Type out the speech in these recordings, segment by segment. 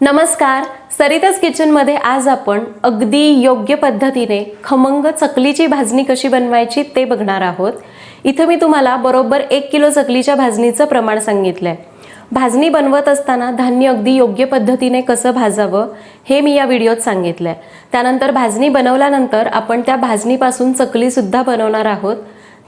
नमस्कार. सरिताच किचनमध्ये आज आपण अगदी योग्य पद्धतीने खमंग चकलीची भाजणी कशी बनवायची ते बघणार आहोत. इथं मी तुम्हाला बरोबर एक किलो चकलीच्या भाजणीचं प्रमाण सांगितलं आहे भाजणी बनवत असताना धान्य अगदी योग्य पद्धतीने कसं भाजावं हे मी या व्हिडिओत सांगितलं आहे त्यानंतर भाजणी बनवल्यानंतर आपण त्या भाजणीपासून चकलीसुद्धा बनवणार आहोत.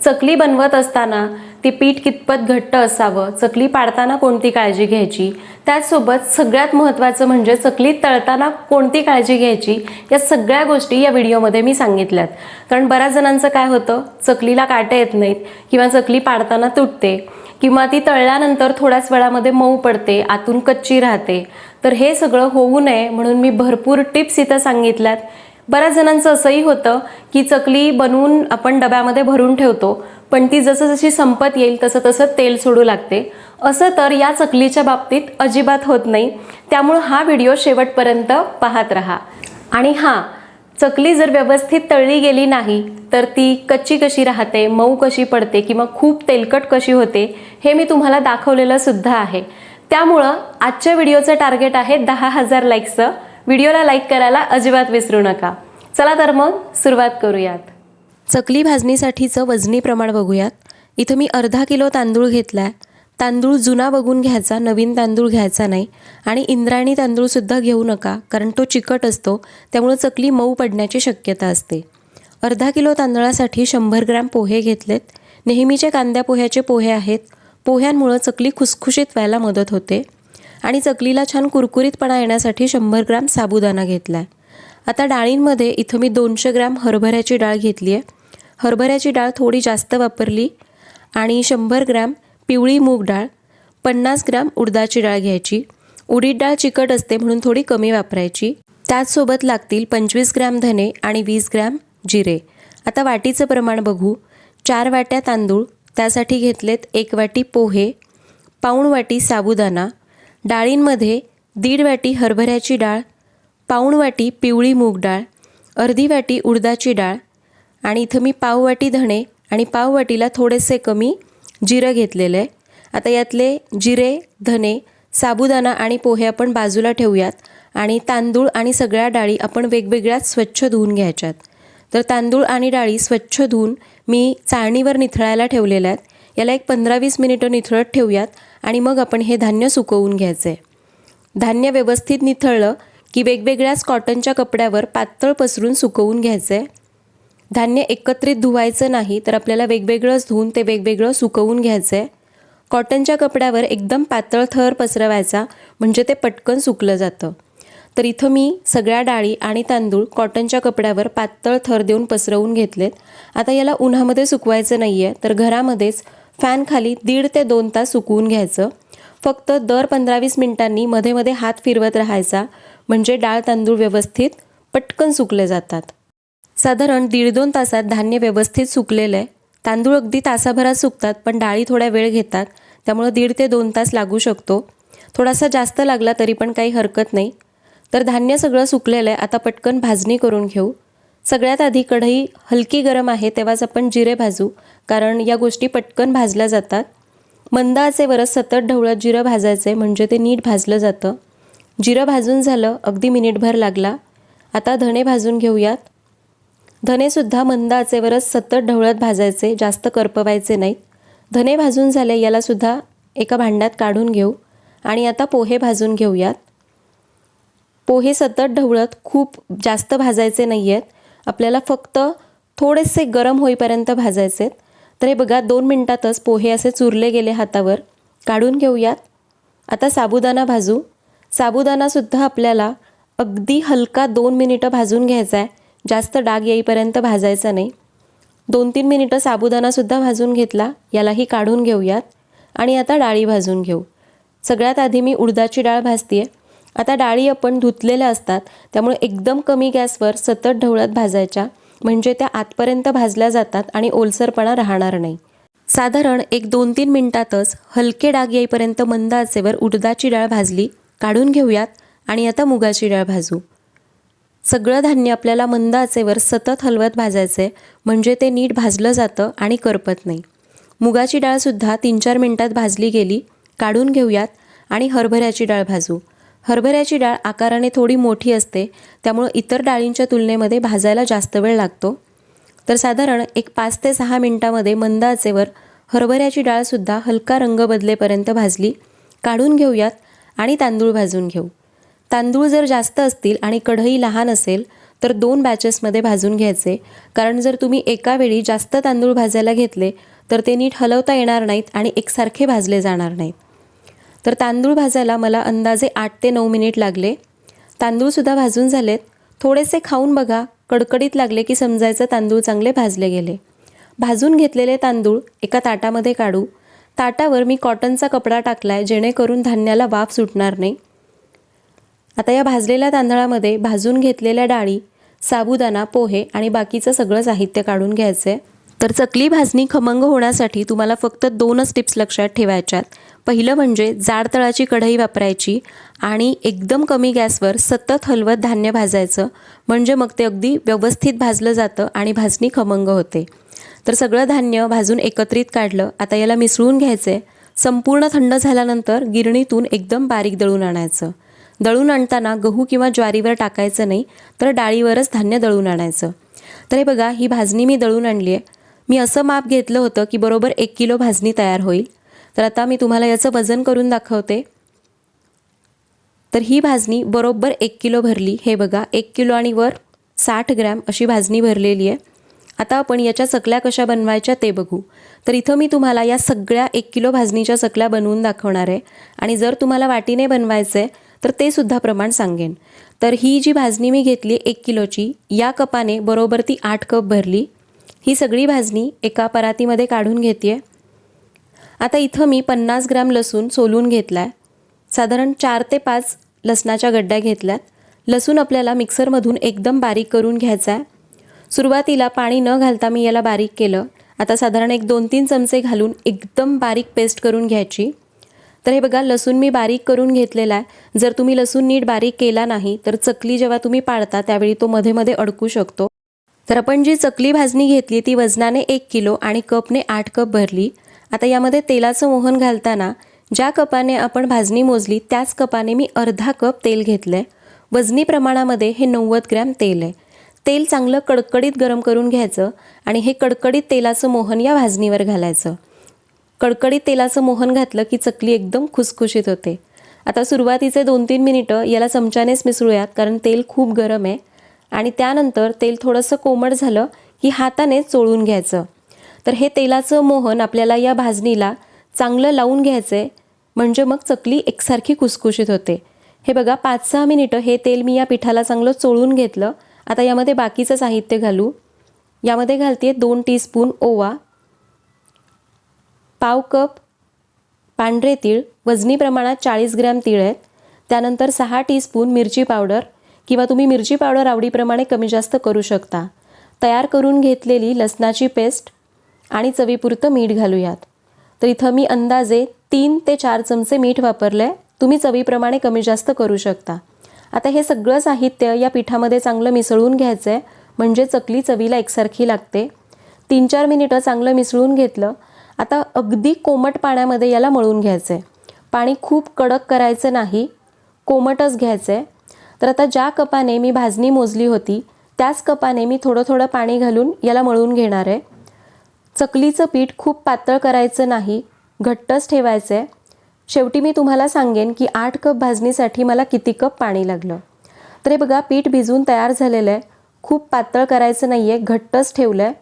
चकली बनवत असताना ती पीठ कितपत घट्ट असावं चकली पाडताना कोणती काळजी घ्यायची? त्याचसोबत सगळ्यात महत्त्वाचं म्हणजे चकली तळताना कोणती काळजी घ्यायची? या सगळ्या गोष्टी या व्हिडिओमध्ये मी सांगितल्यात. कारण बऱ्याच जणांचं काय होतं? चकलीला काटे येत नाहीत किंवा चकली पाडताना तुटते किंवा ती तळल्यानंतर थोड्याच वेळामध्ये मऊ पडते आतून कच्ची राहते. तर हे सगळं होऊ नये म्हणून मी भरपूर टिप्स इथं सांगितल्यात. बऱ्याच जणांचं असंही होतं की चकली बनवून आपण डब्यामध्ये भरून ठेवतो पण ती जसं जशी संपत येईल तसं तसं तेल सोडू लागते. असं तर या चकलीच्या बाबतीत अजिबात होत नाही. त्यामुळं हा व्हिडिओ शेवटपर्यंत पाहत राहा. आणि हां चकली जर व्यवस्थित तळली गेली नाही तर ती कच्ची कशी राहते मऊ कशी पडते किंवा खूप तेलकट कशी होते हे मी तुम्हाला दाखवलेलं सुद्धा आहे. त्यामुळं आजच्या व्हिडिओचं टार्गेट आहे दहा हजार लाईक्सचं व्हिडिओला लाईक करायला अजिबात विसरू नका. चला तर मग सुरुवात करूयात. चकली भाजणीसाठीचं वजनी प्रमाण बघूयात. इथं मी अर्धा किलो तांदूळ घेतला आहे तांदूळ जुना बघून घ्यायचा नवीन तांदूळ घ्यायचा नाही. आणि इंद्रायणी तांदूळसुद्धा घेऊ नका कारण तो चिकट असतो त्यामुळं चकली मऊ पडण्याची शक्यता असते. अर्धा किलो तांदळासाठी शंभर ग्रॅम पोहे घेतलेत. नेहमीचे कांद्या पोह्याचे पोहे आहेत. पोह्यांमुळं चकली खुसखुशीत व्हायला मदत होते. आणि चकलीला छान कुरकुरीतपणा येण्यासाठी शंभर ग्रॅम साबुदाणा घेतला आहे आता डाळींमध्ये इथं मी दोनशे ग्रॅम हरभऱ्याची डाळ घेतली आहे हरभऱ्याची डाळ थोडी जास्त वापरली आणि शंभर ग्रॅम पिवळी मूग डाळ पन्नास ग्रॅम उडदाची डाळ घ्यायची. उडीद डाळ चिकट असते म्हणून थोडी कमी वापरायची. त्याचसोबत लागतील पंचवीस ग्रॅम धने आणि वीस ग्रॅम जिरे. आता वाटीचं प्रमाण बघू. चार वाट्या तांदूळ त्यासाठी घेतलेत एक वाटी पोहे पाऊण वाटी साबुदाणा डाळींमध्ये दीड वाटी हरभऱ्याची डाळ पाऊण वाटी पिवळी मूग डाळ अर्धी वाटी उडदाची डाळ आणि इथं मी पाव वाटी धणे आणि पाव वाटीला थोडेसे कमी जिरं घेतलेलं. आहे आता यातले जिरे धने साबुदाणा आणि पोहे आपण बाजूला ठेवूयात आणि तांदूळ आणि सगळ्या डाळी आपण वेगवेगळ्याच स्वच्छ धुवून घ्यायच्यात. तर तांदूळ आणि डाळी स्वच्छ धुवून मी चाळणीवर निथळायला ठेवलेल्या आहेत. याला एक पंधरा वीस मिनिटं निथळत ठेवूयात. आणि मग आपण हे धान्य सुकवून घ्यायचं. आहे धान्य व्यवस्थित निथळलं की वेगवेगळ्याच कॉटनच्या कपड्यावर पातळ पसरून सुकवून घ्यायचं. आहे धान्य एकत्रित धुवायचं नाही तर आपल्याला वेगवेगळंच धुवून ते वेगवेगळं सुकवून घ्यायचं. आहे कॉटनच्या कपड्यावर एकदम पातळ थर पसरवायचा म्हणजे ते पटकन सुकलं जातं. तर इथं मी सगळ्या डाळी आणि तांदूळ कॉटनच्या कपड्यावर पातळ थर देऊन पसरवून घेतलेत. आता याला उन्हामध्ये सुकवायचं नाही आहे तर घरामध्येच फॅनखाली दीड ते दोन तास सुकवून घ्यायचं. फक्त दर पंधरा वीस मिनिटांनी मध्ये मध्ये हात फिरवत राहायचा. म्हणजे डाळ तांदूळ व्यवस्थित पटकन सुकले जातात. साधारण दीड दोन तासात धान्य व्यवस्थित सुकलेलं आहे तांदूळ अगदी तासाभरात सुकतात पण डाळी थोड्या वेळ घेतात. त्यामुळं दीड ते दोन तास लागू शकतो. थोडासा जास्त लागला तरी पण काही हरकत नाही. तर धान्य सगळं सुकलेलं आहे आता पटकन भाजणी करून घेऊ. सगळ्यात आधी कढई हलकी गरम आहे तेव्हाच आपण जिरे भाजू कारण या गोष्टी पटकन भाजल्या जातात. मंद आचेवरच सतत ढवळत जिरं भाजायचे म्हणजे ते नीट भाजलं जातं. जिरं भाजून झालं अगदी मिनिटभर लागला. आता धणे भाजून घेऊयात. धनेसुद्धा मंद आचेवरच सतत ढवळत भाजायचे जास्त करपवायचे नाहीत धने भाजून झाले यालासुद्धा एका भांड्यात काढून घेऊ. आणि आता पोहे भाजून घेऊयात. पोहे सतत ढवळत खूप जास्त भाजायचे नाही आहेत आपल्याला फक्त थोडेसे गरम होईपर्यंत भाजायचे आहेत. तर हे बघा दोन मिनटातच पोहे असे चुरले गेले हातावर. काढून घेऊयात. आता साबुदाणा भाजू. साबुदाणासुद्धा आपल्याला अगदी हलका दोन मिनिटं भाजून घ्यायचा आहे. जास्त डाग येईपर्यंत भाजायचा नाही. दोन तीन मिनिटं साबुदाणासुद्धा भाजून घेतला. यालाही काढून घेऊयात. आणि आता डाळी भाजून घेऊ. सगळ्यात आधी मी उडदाची डाळ भाजते आहे आता डाळी आपण धुतलेल्या असतात त्यामुळे एकदम कमी गॅसवर सतत ढवळत भाजायच्या म्हणजे त्या आतपर्यंत भाजल्या जातात आणि ओलसरपणा राहणार नाही. साधारण एक दोन तीन मिनिटातच हलके डाग येईपर्यंत मंद आचेवर उडदाची डाळ भाजली काढून घेऊयात आणि आता मुगाची डाळ भाजू. सगळं धान्य आपल्याला मंद आचेवर सतत हलवत भाजायचं म्हणजे ते नीट भाजलं जातं आणि करपत नाही. मुगाची डाळसुद्धा तीन चार मिनटात भाजली गेली काढून घेऊयात आणि हरभऱ्याची डाळ भाजू. हरभऱ्याची डाळ आकाराने थोडी मोठी असते त्यामुळं इतर डाळींच्या तुलनेमध्ये भाजायला जास्त वेळ लागतो. तर साधारण एक पाच ते सहा मिनटामध्ये मंद आचेवर हरभऱ्याची डाळसुद्धा हलका रंग बदलेपर्यंत भाजली काढून घेऊयात आणि तांदूळ भाजून घेऊ. तांदूळ जर जास्त असतील आणि कढई लहान असेल तर दोन बॅचेसमध्ये भाजून घ्यायचे. कारण जर तुम्ही एका वेळी जास्त तांदूळ भाजायला घेतले तर ते नीट हलवता येणार नाहीत आणि एकसारखे भाजले जाणार नाहीत. तर तांदूळ भाजायला मला अंदाजे आठ ते नऊ मिनिट लागले. तांदूळसुद्धा भाजून झालेत. थोडेसे खाऊन बघा कडकडीत लागले की समजायचं तांदूळ चांगले भाजले गेले. भाजून घेतलेले तांदूळ एका ताटामध्ये काढू. ताटावर मी कॉटनचा कपडा टाकला आहे जेणेकरून धान्याला वाफ सुटणार नाही. आता या भाजलेल्या तांदळामध्ये भाजून घेतलेल्या डाळी साबुदाणा पोहे आणि बाकीचं सगळं साहित्य काढून घ्यायचं आहे तर चकली भाजणी खमंग होण्यासाठी तुम्हाला फक्त दोनच टिप्स लक्षात ठेवायच्यात. पहिलं म्हणजे जाड तळाची कढई वापरायची आणि एकदम कमी गॅसवर सतत हलवत धान्य भाजायचं. म्हणजे मग ते अगदी व्यवस्थित भाजलं जातं आणि भाजणी खमंग होते. तर सगळं धान्य भाजून एकत्रित काढलं. आता याला मिसळून घ्यायचं आहे संपूर्ण थंड झाल्यानंतर गिरणीतून एकदम बारीक दळून आणायचं. दळून आणताना गहू किंवा ज्वारीवर टाकायचं नाही तर डाळीवरच धान्य दळून आणायचं. तर हे बघा ही भाजणी मी दळून आणली आहे मी असं माप घेतलं होतं की बरोबर एक किलो भाजणी तयार होईल. तर आता मी तुम्हाला याचं वजन करून दाखवते. तर ही भाजणी बरोबर एक किलो भरली. हे बघा एक किलो आणि वर साठ ग्रॅम अशी भाजणी भरलेली आहे. आता आपण याच्या चकल्या कशा बनवायच्या ते बघू. तर इथं मी तुम्हाला या सगळ्या एक किलो भाजणीच्या चकल्या बनवून दाखवणार आहे. आणि जर तुम्हाला वाटीने बनवायचं आहे तर ते सुद्धा प्रमाण सांगेन. तर ही जी भाजणी मी घेतली एक किलोची या कपाने बरोबर ती आठ कप भरली. ही सगळी भाजणी एका परातीमध्ये काढून घेते आता इथं मी पन्नास ग्रॅम लसूण सोलून घेतला आहे साधारण चार ते पाच लसणाच्या गड्ड्या घेतल्यात. लसूण आपल्याला मिक्सरमधून एकदम बारीक करून घ्यायचा आहे सुरुवातीला पाणी न घालता मी याला बारीक केलं. आता साधारण एक दोन तीन चमचे घालून एकदम बारीक पेस्ट करून घ्यायची. तर हे बघा लसूण मी बारीक करून घेतलेला आहे जर तुम्ही लसूण नीट बारीक केला नाही तर चकली जेव्हा तुम्ही पाळता त्यावेळी तो मध्ये मध्ये अडकू शकतो. तर आपण जी चकली भाजणी घेतली ती वजनाने एक किलो आणि कपने आठ कप भरली. आता यामध्ये तेलाचं मोहन घालताना ज्या कपाने आपण भाजणी मोजली त्याच कपाने मी अर्धा कप तेल घेतलं आहे वजनी प्रमाणामध्ये हे नव्वद ग्रॅम तेल आहे. तेल चांगलं कडकडीत गरम करून घ्यायचं आणि हे कडकडीत तेलाचं मोहन या भाजणीवर घालायचं. कडकडीत तेलाचं मोहन घातलं की चकली एकदम खुसखुशीत होते. आता सुरुवातीचे दोन तीन मिनिटं याला चमच्यानेच मिसळूयात कारण तेल खूप गरम आहे. आणि त्यानंतर तेल थोडंसं कोमट झालं की हाताने चोळून घ्यायचं. तर हे तेलाचं मोहन आपल्याला या भाजणीला चांगलं लावून घ्यायचं आहे म्हणजे मग चकली एकसारखी कुसकुशीत होते. हे बघा पाच सहा मिनिटं हे तेल मी या पिठाला चांगलं चोळून घेतलं. आता यामध्ये बाकीचं साहित्य घालू. यामध्ये घालते दोन टीस्पून ओवा पाव कप पांढरे तीळ वजनी प्रमाणात चाळीस ग्रॅम तीळ आहेत. त्यानंतर सहा टीस्पून मिरची पावडर किंवा तुम्ही मिरची पावडर आवडीप्रमाणे कमी जास्त करू शकता. तयार करून घेतलेली लसणाची पेस्ट आणि चवीपुरतं मीठ घालूयात. तर इथं मी अंदाजे तीन ते चार चमचे मीठ वापरलं आहे तुम्ही चवीप्रमाणे कमी जास्त करू शकता. आता हे सगळं साहित्य या पिठामध्ये चांगलं मिसळून घ्यायचं आहे म्हणजे चकली चवीला एकसारखी लागते. तीन चार मिनिटं चांगलं मिसळून घेतलं. आता अगदी कोमट पाण्यामध्ये याला मळून घ्यायचं आहे पाणी खूप कडक करायचं नाही. कोमटच घ्यायचं आहे तर आता ज्या कपाने मी भाजणी मोजली होती त्याच कपाने मी थोडं थोडं पाणी घालून याला मळून घेणार आहे. चकलीचं पीठ खूप पातळ करायचं नाही घट्टच ठेवायचं आहे शेवटी मी तुम्हाला सांगेन की आठ कप भाजणीसाठी मला किती कप पाणी लागलं. तर हे बघा पीठ भिजून तयार झालेलं आहे. खूप पातळ करायचं नाही आहे घट्टच ठेवलं आहे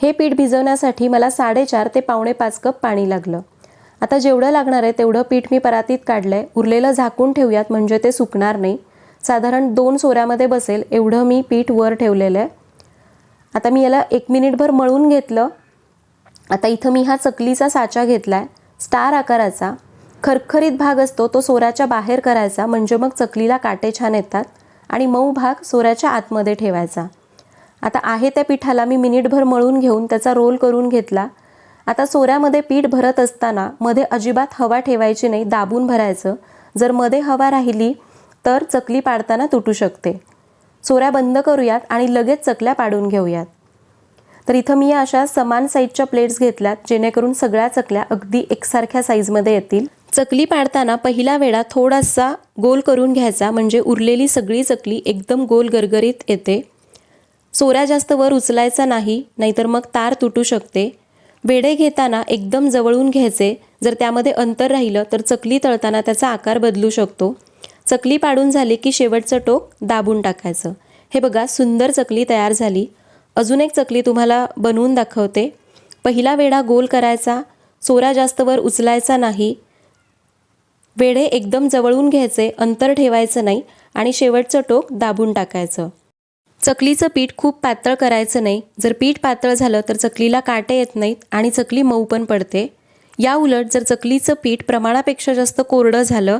हे पीठ भिजवण्यासाठी मला साडेचार ते पावणे पाच कप पाणी लागलं. आता जेवढं लागणार आहे तेवढं पीठ मी परातीत काढलं आहे उरलेलं झाकून ठेवूयात म्हणजे ते सुकणार नाही. साधारण दोन सोऱ्यामध्ये बसेल एवढं मी पीठ वर ठेवलेलं आहे. आता मी याला एक मिनिटभर मळून घेतलं. आता इथं मी हा चकलीचा साचा घेतला आहे स्टार आकाराचा. खरखरीत भाग असतो तो सोऱ्याच्या बाहेर करायचा म्हणजे मग चकलीला काटे छान येतात. आणि मऊ भाग सोऱ्याच्या आतमध्ये ठेवायचा. आता आहे त्या पिठाला मी मिनिटभर मळून घेऊन त्याचा रोल करून घेतला. आता सोऱ्यामध्ये पीठ भरत असताना मध्ये अजिबात हवा ठेवायची नाही दाबून भरायचं. जर मध्ये हवा राहिली तर चकली पाडताना तुटू शकते. चोऱ्या बंद करूयात आणि लगेच चकल्या पाडून घेऊयात. तर इथं मी अशा समान साईजच्या प्लेट्स घेतल्यात जेणेकरून सगळ्या चकल्या अगदी एकसारख्या साईजमध्ये येतील. चकली पाडताना पहिला वेळा थोडासा गोल करून घ्यायचा म्हणजे उरलेली सगळी चकली एकदम गोल गरगरीत येते. सोऱ्या जास्त वर उचलायचा नाही नाहीतर मग तार तुटू शकते. वेढे घेताना एकदम जवळून घ्यायचे. जर त्यामध्ये अंतर राहिलं तर चकली तळताना त्याचा आकार बदलू शकतो. चकली पाडून झाली की शेवटचं टोक दाबून टाकायचं. हे बघा सुंदर चकली तयार झाली. अजून एक चकली तुम्हाला बनवून दाखवते. पहिला वेढा गोल करायचा. सोरा जास्त वर उचलायचा नाही. वेढे एकदम जवळून घ्यायचे अंतर ठेवायचं नाही आणि शेवटचं टोक दाबून टाकायचं. चकलीचं पीठ खूप पातळ करायचं नाही. जर पीठ पातळ झालं तर चकलीला काटे येत नाहीत आणि चकली मऊ पण पडते. या उलट जर चकलीचं पीठ प्रमाणापेक्षा जास्त कोरडं झालं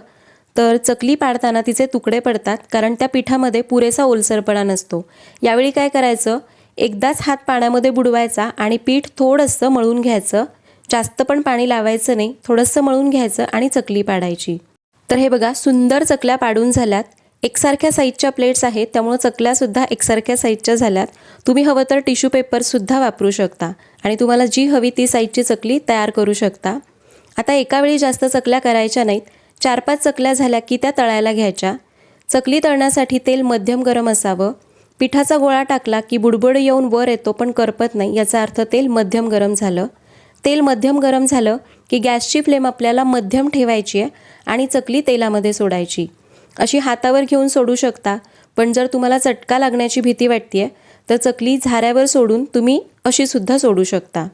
तर चकली पाडताना तिचे तुकडे पडतात कारण त्या पिठामध्ये पुरेसा ओलसरपणा नसतो. यावेळी काय करायचं? एकदाच हात पाण्यामध्ये बुडवायचा आणि पीठ थोडंसं मळून घ्यायचं. जास्त पण पाणी लावायचं नाही थोडंसं मळून घ्यायचं आणि चकली पाडायची. तर हे बघा सुंदर चकल्या पाडून झाल्यात. एकसारख्या साईजच्या प्लेट्स आहेत त्यामुळं चकल्यासुद्धा एकसारख्या साईजच्या झाल्यात. तुम्ही हवं तर टिश्यू पेपरसुद्धा वापरू शकता आणि तुम्हाला जी हवी ती साईजची चकली तयार करू शकता. आता एकावेळी जास्त चकल्या करायच्या नाहीत चार पाच चकल्या झाल्या की त्या तळायला घ्यायच्या. चकली तळण्यासाठी तेल मध्यम गरम असावं. पिठाचा गोळा टाकला की बुडबुड येऊन वर येतो पण करपत नाही याचा अर्थ तेल मध्यम गरम झालं. तेल मध्यम गरम झालं की गॅसची फ्लेम आपल्याला मध्यम ठेवायची आहे आणि चकली तेलामध्ये सोडायची. अशी हातावर घेऊन सोडू शकता. पण जर तुम्हाला चटका लागण्याची भीती वाटते तर चकली झाऱ्यावर सोडून तुम्ही अशी सुद्धा सोडू शकता.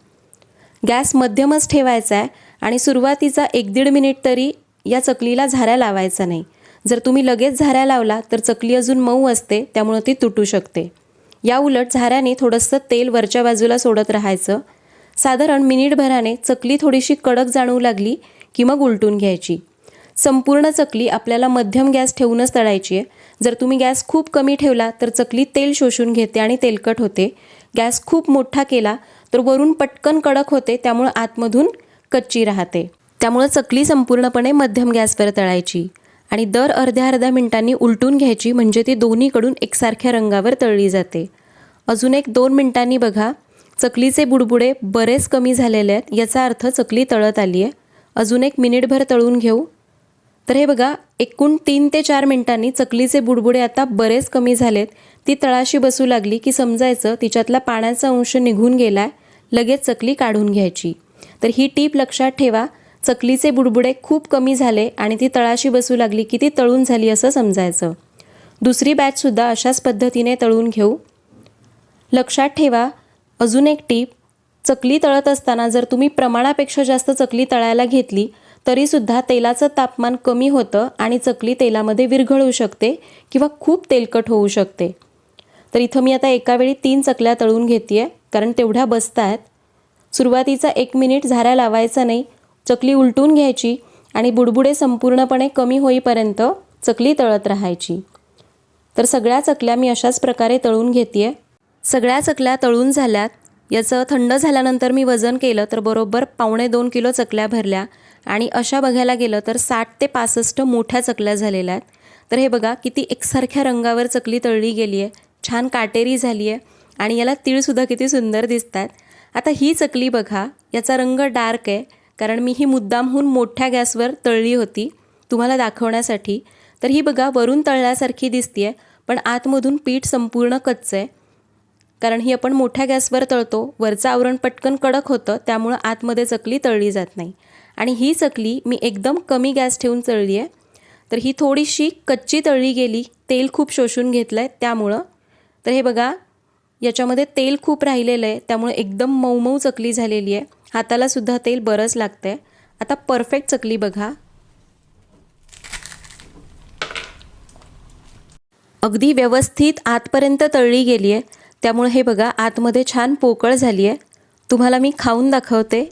गॅस मध्यमच ठेवायचा आहे आणि सुरुवातीचा एक दीड मिनिट तरी या चकलीला झाऱ्या लावायचा नाही. जर तुम्ही लगेच झाऱ्या लावला तर चकली अजून मऊ असते त्यामुळं ती तुटू शकते. या उलट झाऱ्याने थोडंसं तेल वरच्या बाजूला सोडत राहायचं. साधारण मिनिटभराने चकली थोडीशी कडक जाणवू लागली की मग उलटून घ्यायची. संपूर्ण चकली आपल्याला मध्यम गॅस ठेवूनच तळायची आहे. जर तुम्ही गॅस खूप कमी ठेवला तर चकली तेल शोषून घेते आणि तेलकट होते. गॅस खूप मोठा केला तर वरून पटकन कडक होते त्यामुळं आतमधून कच्ची राहते. त्यामुळं चकली संपूर्णपणे मध्यम गॅसवर तळायची. आणि दर अर्ध्या अर्ध्या मिनिटांनी उलटून घ्यायची म्हणजे ती दोन्हीकडून एकसारख्या रंगावर तळली जाते. अजून एक दोन मिनिटांनी बघा. चकलीचे बुडबुडे बरेच कमी झालेले आहेत याचा अर्थ चकली तळत आली आहे अजून एक मिनिटभर तळून घेऊ. तर हे बघा एकूण तीन ते चार मिनिटांनी चकलीचे बुडबुडे आता बरेच कमी झालेत. ती तळाशी बसू लागली की समजायचं तिच्यातला पाण्याचा अंश निघून गेलाय लगेच चकली काढून घ्यायची. तर ही टीप लक्षात ठेवा चकलीचे बुडबुडे खूप कमी झाले आणि ती तळाशी बसू लागली की ती तळून झाली असं समजायचं. दुसरी बॅचसुद्धा अशाच पद्धतीने तळून घेऊ. लक्षात ठेवा अजून एक टीप. चकली तळत असताना जर तुम्ही प्रमाणापेक्षा जास्त चकली तळायला घेतली तरीसुद्धा तेलाचं तापमान कमी होतं आणि चकली तेलामध्ये विरघळू शकते किंवा खूप तेलकट होऊ शकते. तर इथं मी आता एका वेळी तीन चकल्या तळून घेते आहे कारण तेवढ्या बसत आहेत सुरुवातीचा एक मिनिट झाऱ्या लावायचा नाही चकली उलटून घ्यायची आणि बुडबुडे संपूर्णपणे कमी होईपर्यंत चकली तळत राहायची. तर सगळ्या चकल्या मी अशाच प्रकारे तळून घेते आहे सगळ्या चकल्या तळून झाल्यात याचं थंड झाल्यानंतर मी वजन केलं तर बरोबर पावणे दोन किलो चकल्या भरल्या. आणि अशा बघायला गेलं तर साठ ते पासष्ट मोठ्या चकल्या झालेल्या आहेत. तर हे बघा किती एकसारख्या रंगावर चकली तळली गेली आहे छान काटेरी झाली आहे आणि याला तीळसुद्धा किती सुंदर दिसत आहेत आता ही चकली बघा याचा रंग डार्क आहे. कारण मी ही मुद्दामहून मोठ्या गॅसवर तळली होती तुम्हाला दाखवण्यासाठी. तर ही बघा वरून तळल्यासारखी दिसते आहे पण आतमधून पीठ संपूर्ण कच्चं आहे कारण ही आपण मोठ्या गॅसवर तळतो वरचं आवरण पटकन कडक होतं त्यामुळं आतमध्ये चकली तळली जात नाही. आणि ही चकली मी एकदम कमी गॅस ठेवून तळली आहे तर ही थोडीशी कच्ची तळली गेली तेल खूप शोषून घेतलं आहे त्यामुळं. तर हे बघा याच्यामध्ये तेल खूप राहिलेलं आहे त्यामुळे एकदम मऊ मऊ चकली झालेली आहे हातालासुद्धा तेल बरंच लागतं आहे आता परफेक्ट चकली बघा. अगदी व्यवस्थित आतपर्यंत तळली गेली आहे त्यामुळे हे बघा आतमध्ये छान पोकळ झाली आहे तुम्हाला मी खाऊन दाखवते.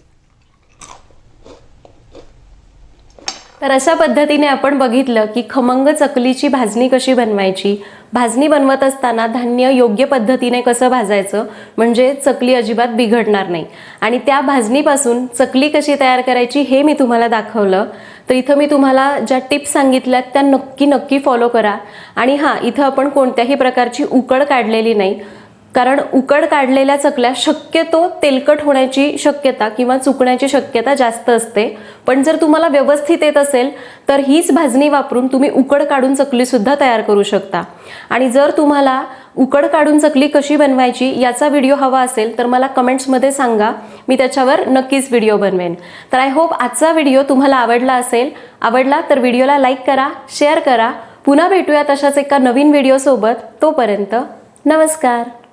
तर अशा पद्धतीने आपण बघितलं की खमंग चकलीची भाजणी कशी बनवायची? भाजणी बनवत असताना धान्य योग्य पद्धतीने कसं भाजायचं? म्हणजे चकली अजिबात बिघडणार नाही. आणि त्या भाजणीपासून चकली कशी तयार करायची हे मी तुम्हाला दाखवलं. तर इथं मी तुम्हाला ज्या टिप्स सांगितल्यात त्या नक्की नक्की फॉलो करा. आणि हां इथं आपण कोणत्याही प्रकारची उकड काढलेली नाही. कारण उकड काढलेल्या चकल्या शक्यतो तेलकट होण्याची शक्यता किंवा चुकण्याची शक्यता जास्त असते. पण जर तुम्हाला व्यवस्थित येत असेल तर हीच भाजणी वापरून तुम्ही उकड काढून चकलीसुद्धा तयार करू शकता. आणि जर तुम्हाला उकड काढून चकली कशी बनवायची याचा व्हिडिओ हवा असेल तर मला कमेंट्समध्ये सांगा. मी त्याच्यावर नक्कीच व्हिडिओ बनवेन. तर आय होप आजचा व्हिडिओ तुम्हाला आवडला असेल. आवडला तर व्हिडिओला लाईक करा शेअर करा. पुन्हा भेटूया तशाच एका नवीन व्हिडिओसोबत. तोपर्यंत नमस्कार.